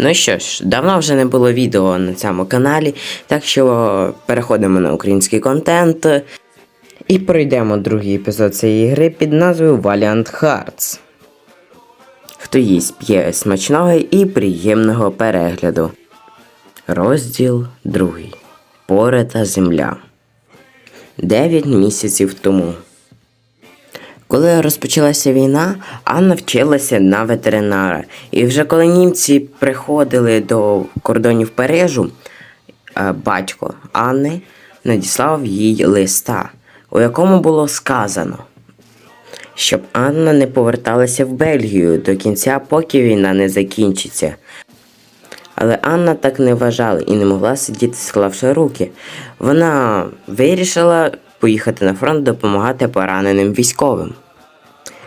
Ну що ж, давно вже не було відео на цьому каналі, так що переходимо на український контент і пройдемо другий епізод цієї гри під назвою Valiant Hearts. Хто їсть п'є смачного і приємного перегляду. Розділ другий. Поре та земля. Дев'ять місяців тому. Коли розпочалася війна, Анна вчилася на ветеринара. І вже коли німці приходили до кордонів Парижу, е, батько Анни надіслав їй листа, у якому було сказано, щоб Анна не поверталася в Бельгію до кінця, поки війна не закінчиться. Але Анна так не вважала і не могла сидіти, склавши руки. Вона вирішила поїхати на фронт допомагати пораненим військовим.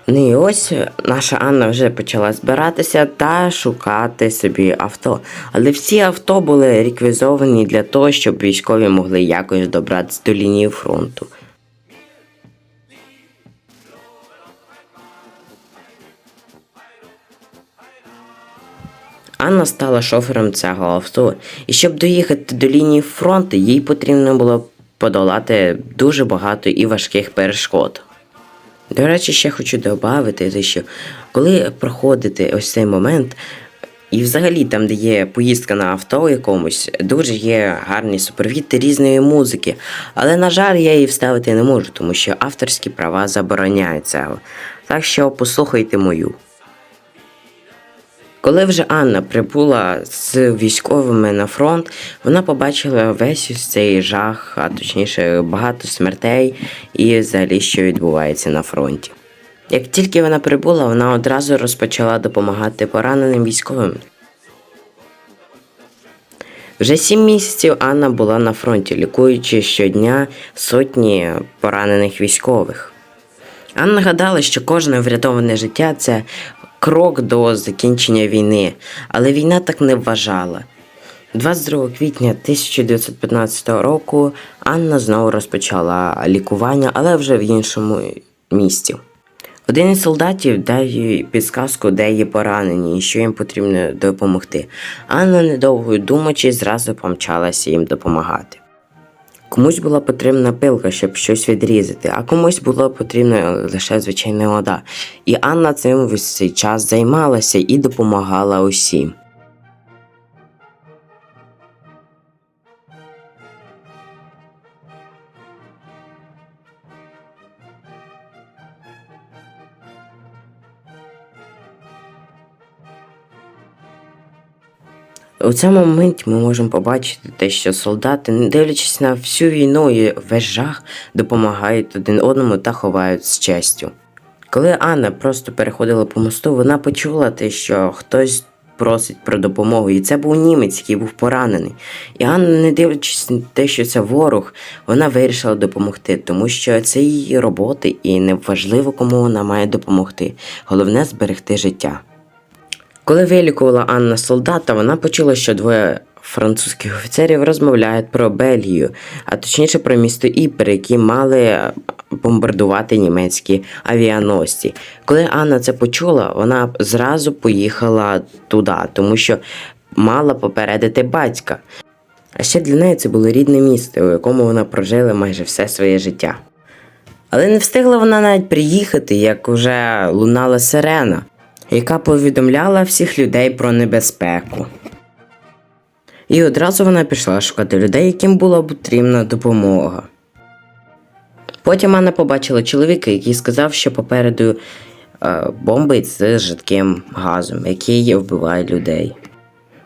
Ну і ось наша Анна вже почала збиратися та шукати собі авто. Але всі авто були реквізовані для того, щоб військові могли якось добратися до лінії фронту. Анна стала шофером цього авто, і щоб доїхати до лінії фронту, їй потрібно було подолати дуже багато і важких перешкод. До речі, ще хочу додати, що коли проходите ось цей момент, і взагалі там, де є поїздка на авто якомусь, дуже є гарні супервіти різної музики. Але, на жаль, я її вставити не можу, тому що авторські права забороняються. Так що послухайте мою. Коли вже Анна прибула з військовими на фронт, вона побачила весь цей жах, а точніше багато смертей і взагалі, що відбувається на фронті. Як тільки вона прибула, вона одразу розпочала допомагати пораненим військовим. Вже сім місяців Анна була на фронті, лікуючи щодня сотні поранених військових. Анна гадала, що кожне врятоване життя це крок до закінчення війни, але війна так не вважала. 22 квітня 1915 року Анна знову розпочала лікування, але вже в іншому місті. Один із солдатів дав їй підсказку, де є поранені і що їм потрібно допомогти. Анна, недовго думаючи, зразу помчалася їм допомагати. Комусь була потрібна пилка, щоб щось відрізати, а комусь була потрібна лише звичайна вода. І Анна цим весь цей час займалася і допомагала усім. У цьому моменті ми можемо побачити те, що солдати, не дивлячись на всю війну і весь жах, допомагають один одному та ховають з честю. Коли Анна просто переходила по мосту, вона почула те, що хтось просить про допомогу, і це був німець, який був поранений. І Анна, не дивлячись на те, що це ворог, вона вирішила допомогти, тому що це її робота, і не важливо, кому вона має допомогти. Головне зберегти життя. Коли вилікувала Анна солдата, вона почула, що двоє французьких офіцерів розмовляють про Бельгію, а точніше про місто Іпер, які мали бомбардувати німецькі авіаносці. Коли Анна це почула, вона зразу поїхала туди, тому що мала попередити батька. А ще для неї це було рідне місто, у якому вона прожила майже все своє життя. Але не встигла вона навіть приїхати, як уже лунала сирена, яка повідомляла всіх людей про небезпеку. І одразу вона пішла шукати людей, яким була потрібна допомога. Потім Анна побачила чоловіка, який сказав, що попереду е, бомби з жидким газом, який вбиває людей.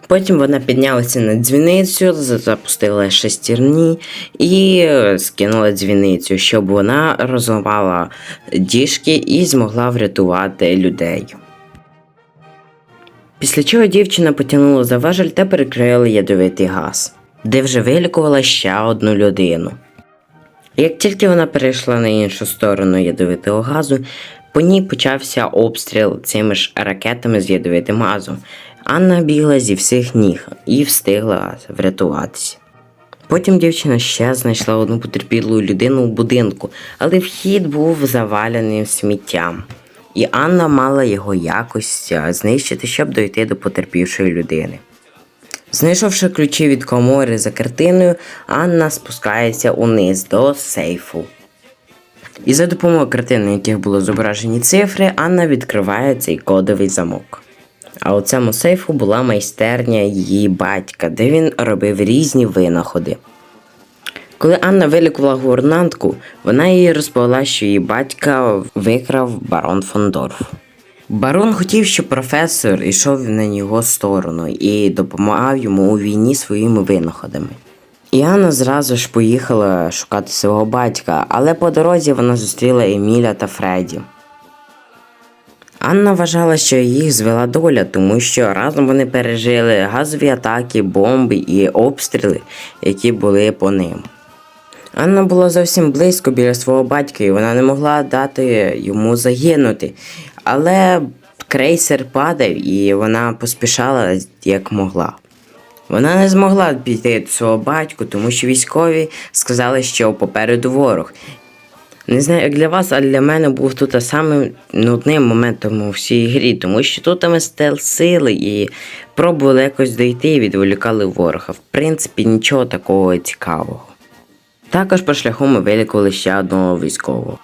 Потім вона піднялася на дзвіницю, запустила шестерні і е, скинула дзвіницю, щоб вона розламала діжки і змогла врятувати людей. Після чого дівчина потягнула за важель та перекрила ядовитий газ, де вже вилікувала ще одну людину. Як тільки вона перейшла на іншу сторону ядовитого газу, по ній почався обстріл цими ж ракетами з ядовитим газом. Анна бігла зі всіх ніг і встигла врятуватися. Потім дівчина ще знайшла одну потерпілу людину в будинку, але вхід був завалений сміттям. І Анна мала його якось знищити, щоб дойти до потерпівшої людини. Знайшовши ключі від комори за картиною, Анна спускається униз до сейфу. І за допомогою картин, на яких було зображені цифри, Анна відкриває цей кодовий замок. А у цьому сейфу була майстерня її батька, де він робив різні винаходи. Коли Анна вилікувала гувернантку, вона їй розповіла, що її батька викрав барон Фондорф. Барон хотів, щоб професор йшов на його сторону і допомагав йому у війні своїми винаходами. І Анна зразу ж поїхала шукати свого батька, але по дорозі вона зустріла Еміля та Фредді. Анна вважала, що їх звела доля, тому що разом вони пережили газові атаки, бомби і обстріли, які були по ним. Анна була зовсім близько біля свого батька, і вона не могла дати йому загинути. Але крейсер падав, і вона поспішала як могла. Вона не змогла піти до свого батька, тому що військові сказали, що попереду ворог. Не знаю, як для вас, але для мене був тут самим нудним моментом у всій грі, тому що тут ми стелсили і пробували якось дойти і відволікали ворога. В принципі, нічого такого цікавого. Також по шляху ми вилікували ще одного військового.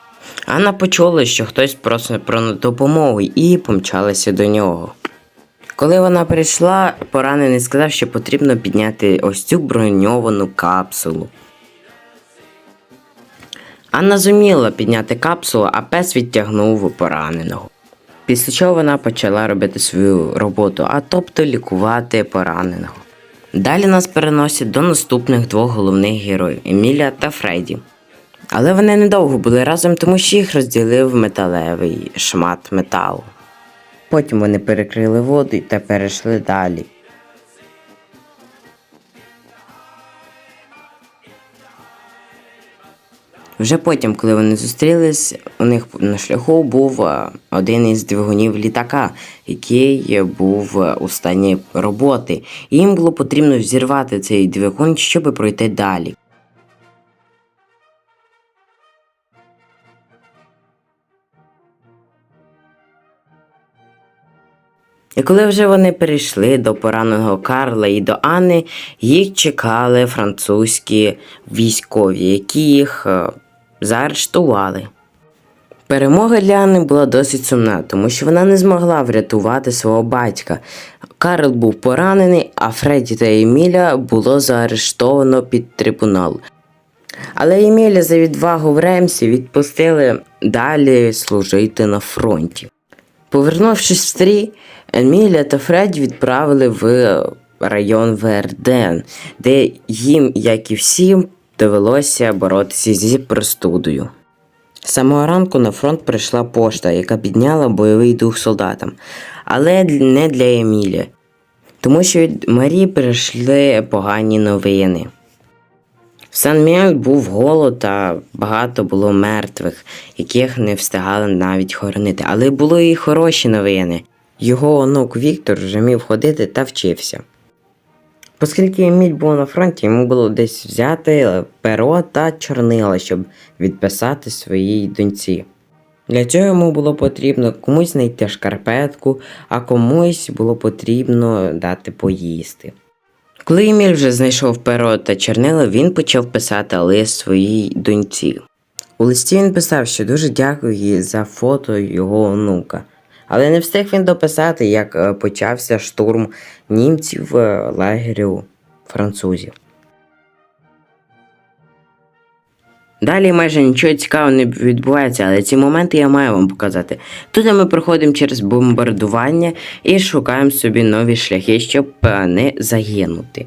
Анна почула, що хтось просить про допомогу і помчалася до нього. Коли вона прийшла, поранений сказав, що потрібно підняти ось цю броньовану капсулу. Анна зуміла підняти капсулу, а пес відтягнув пораненого. Після чого вона почала робити свою роботу, а тобто лікувати пораненого. Далі нас переносять до наступних двох головних героїв Еміля та Фредді. Але вони недовго були разом, тому що їх розділив металевий шмат металу. Потім вони перекрили воду та перейшли далі. Вже потім, коли вони зустрілись, у них на шляху був е, один із двигунів літака, який був е, у стані роботи. І їм було потрібно взірвати цей двигун, щоб пройти далі. І коли вже вони перейшли до пораненого Карла і до Анни, їх чекали французькі військові, які їх е, заарештували. Перемога для Анни була досить сумна, тому що вона не змогла врятувати свого батька. Карл був поранений, а Фредді та Еміля було заарештовано під трибунал. Але Еміля за відвагу в Ремсі відпустили далі служити на фронті. Повернувшись в стрій, Еміля та Фредді відправили в район Верден, де їм, як і всім, довелося боротися зі простудою. З самого ранку на фронт прийшла пошта, яка підняла бойовий дух солдатам, але не для Емілі, тому що від Марії прийшли погані новини. В Сан-Міель був голод та багато було мертвих, яких не встигали навіть хоронити. Але були і хороші новини. Його онук Віктор вже міг ходити та вчився. Оскільки Еміль був на фронті, йому було десь взяти перо та чорнила, щоб відписати своїй доньці. Для цього йому було потрібно комусь знайти шкарпетку, а комусь було потрібно дати поїсти. Коли Еміль вже знайшов перо та чорнила, він почав писати лист своїй доньці. У листі він писав, що дуже дякую їй за фото його онука. Але не встиг він дописати, як е, почався штурм німців е, лагерю французів. Далі майже нічого цікавого не відбувається, але ці моменти я маю вам показати. Тут ми проходимо через бомбардування і шукаємо собі нові шляхи, щоб е, не загинути.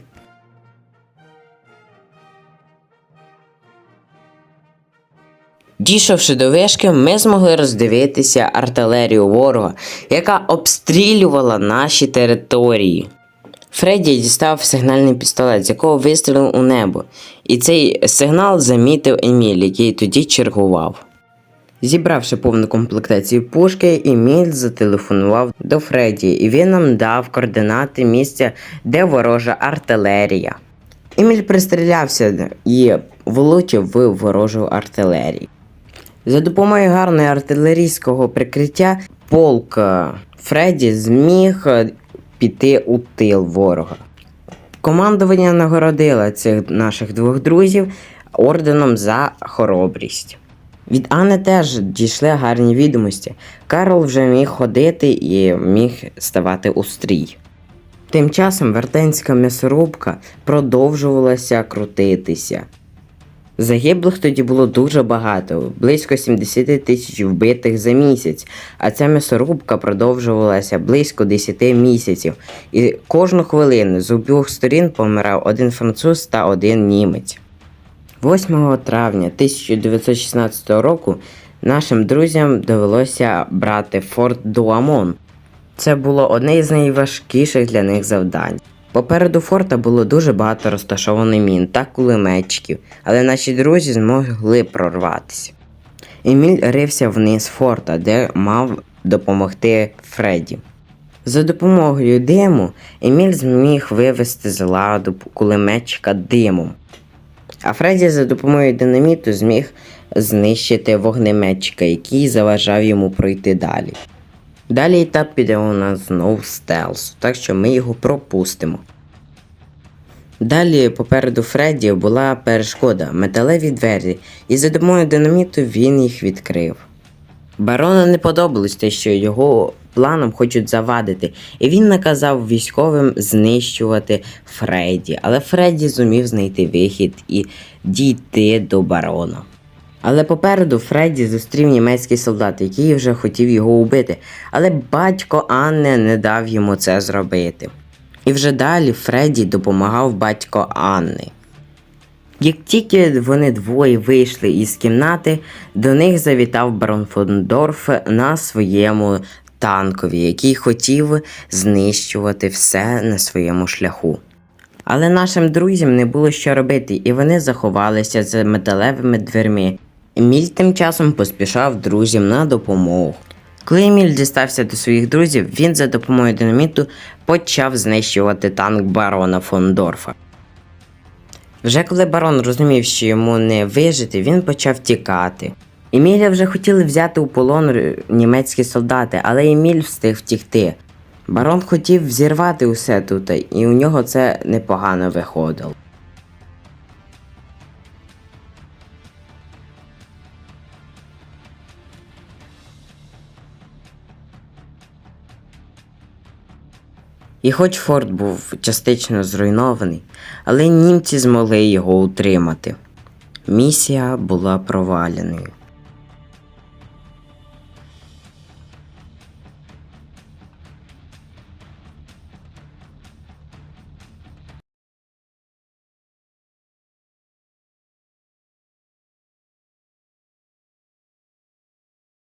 Дійшовши до вишки, ми змогли роздивитися артилерію ворога, яка обстрілювала наші території. Фредді дістав сигнальний пістолет, з якого вистрілив у небо, і цей сигнал замітив Еміль, який тоді чергував. Зібравши повну комплектацію пушки, Еміль зателефонував до Фредді, і він нам дав координати місця, де ворожа артилерія. Еміль пристрілявся і влучив в ворожу артилерію. За допомогою гарного артилерійського прикриття полк е, Фредді зміг е, піти у тил ворога. Командування нагородило цих наших двох друзів орденом за хоробрість. Від Анни теж дійшли гарні відомості. Карл вже міг ходити і міг ставати у стрій. Тим часом вертенська м'ясорубка продовжувалася крутитися. Загиблих тоді було дуже багато, близько 70 тисяч вбитих за місяць, а ця м'ясорубка продовжувалася близько 10 місяців, і кожну хвилину з обох сторін помирав один француз та один німець. 8 травня 1916 року нашим друзям довелося брати форт Дуамон. Це було одне з найважкіших для них завдань. Попереду форта було дуже багато розташованих мін та кулеметчиків, але наші друзі змогли прорватися. Еміль рився вниз форта, де мав допомогти Фредді. За допомогою диму Еміль зміг вивести з ладу кулеметчика димом. А Фредді за допомогою динаміту зміг знищити вогнеметчика, який заважав йому пройти далі. Далі етап піде у нас знов стелс, так що ми його пропустимо. Далі попереду Фредді була перешкода металеві двері, і за допомогою динаміту він їх відкрив. Барону не подобалось те, що його планом хочуть завадити, і він наказав військовим знищувати Фредді, але Фредді зумів знайти вихід і дійти до барона. Але попереду Фредді зустрів німецький солдат, який вже хотів його убити, але батько Анни не дав йому це зробити. І вже далі Фредді допомагав батько Анни. Як тільки вони двоє вийшли із кімнати, до них завітав барон фон Дорф на своєму танкові, який хотів знищувати все на своєму шляху. Але нашим друзям не було що робити, і вони заховалися за металевими дверми. Еміль тим часом поспішав друзям на допомогу. Коли Еміль дістався до своїх друзів, він за допомогою динаміту почав знищувати танк барона фон Дорфа. Вже коли барон розумів, що йому не вижити, він почав тікати. Еміля вже хотіли взяти у полон німецькі солдати, але Еміль встиг втікти. Барон хотів взірвати усе тут, і у нього це непогано виходило. І хоч форт був частично зруйнований, але німці змогли його утримати. Місія була проваленою.